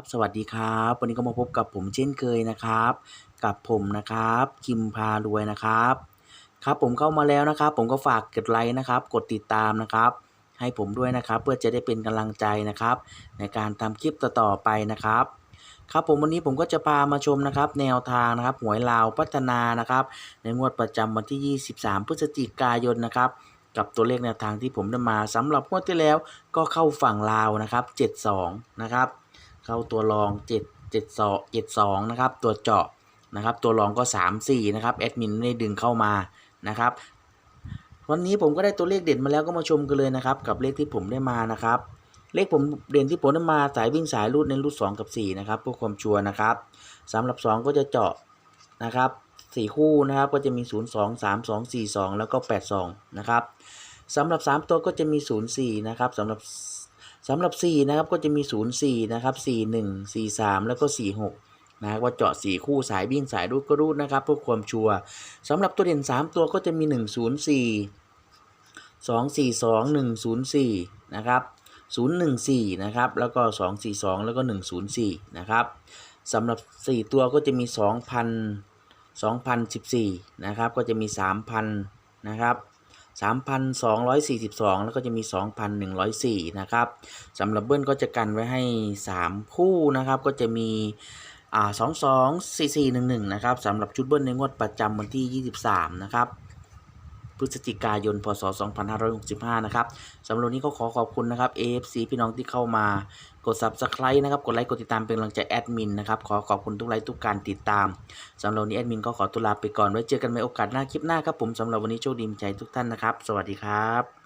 ครับสวัสดีครับ วันนี้ก็มาพบกับผมเช่นเคยนะครับ กับผมนะครับคิมพารวยนะครับ ครับผมเข้ามาแล้วนะครับ ผมก็ฝากกดไลค์นะครับ กดติดตามนะครับ ให้ผมด้วยนะครับ เพื่อจะได้เป็นกำลังใจนะครับ ในการทำคลิปต่อๆไปนะครับ ครับผมวันนี้ผมก็จะพามาชมนะครับ แนวทางนะครับหวยลาวพัฒนานะครับ ในงวดประจำวันที่ 23 พฤศจิกายนนะครับกับตัวเลขแนวทางที่ผมได้มาสำหรับงวดที่แล้วก็เข้าฝั่งลาวนะครับ 72 นะครับ เข้าตัวรอง7 72 72นะครับ ตัวเจาะนะครับ ตัวรองก็ 3 4 นะครับ แอดมินได้ดึงเข้ามานะครับ วันนี้ผมก็ได้ตัวเลขเด่นมาแล้วก็มาชมกันเลยนะครับ กับเลขที่ผมได้มานะครับ เลขผมเด่นที่ผมได้มาสายวิ่งสายรูดในรูด2กับ 4 นะครับเพื่อความชัวร์นะครับสำหรับ 2 ก็จะเจาะนะครับ4คู่นะครับก็จะมี 0 2 3 2 4 2 แล้วก็ 8 2 นะครับสำหรับ 3 ตัวก็จะมี 0 4 นะครับสำหรับ สำหรับ 4 นะครับก็จะมี 0 4 นะครับ 4 1 4 3 แล้วก็ 4 6 นะครับว่าเจาะ 4 คู่สายวิ่งสายรูดก็รูดนะครับเพื่อความชัวร์สำหรับตัวเด่น 3 ตัวก็จะมี 1 0 4 2 4 2 1 0 4 นะครับ 014 นะครับ แล้วก็ 242 แล้วก็ 104 นะครับสำหรับ 4 ตัวก็จะมี 2,000 2,014 นะครับ ก็จะมี 3,000 นะครับ 3,242 แล้วก็จะมี 2,104 นะครับสำหรับเบิ้ลก็จะกันไว้ให้ 3 คู่นะครับ ก็จะมีอ่า22 4411 นะครับสำหรับชุดเบิ้ลในงวดประจำวันที่ 23 นะครับ พฤศจิกายน พศ 2565 นะครับสำหรับวันนี้ก็ขอขอบคุณนะครับ AFC พี่น้องที่เข้ามากด Subscribe นะครับ กดไลค์ กดติดตามเป็นกำลังใจแอดมินนะครับ ขอขอบคุณทุกไลค์ทุกการติดตามสำหรับวันนี้แอดมินก็ขอตัวลาไปก่อน ไว้เจอกันในโอกาสหน้าคลิปหน้าครับผมสำหรับวันนี้โชคดีมีใจทุกท่านนะครับ สวัสดีครับ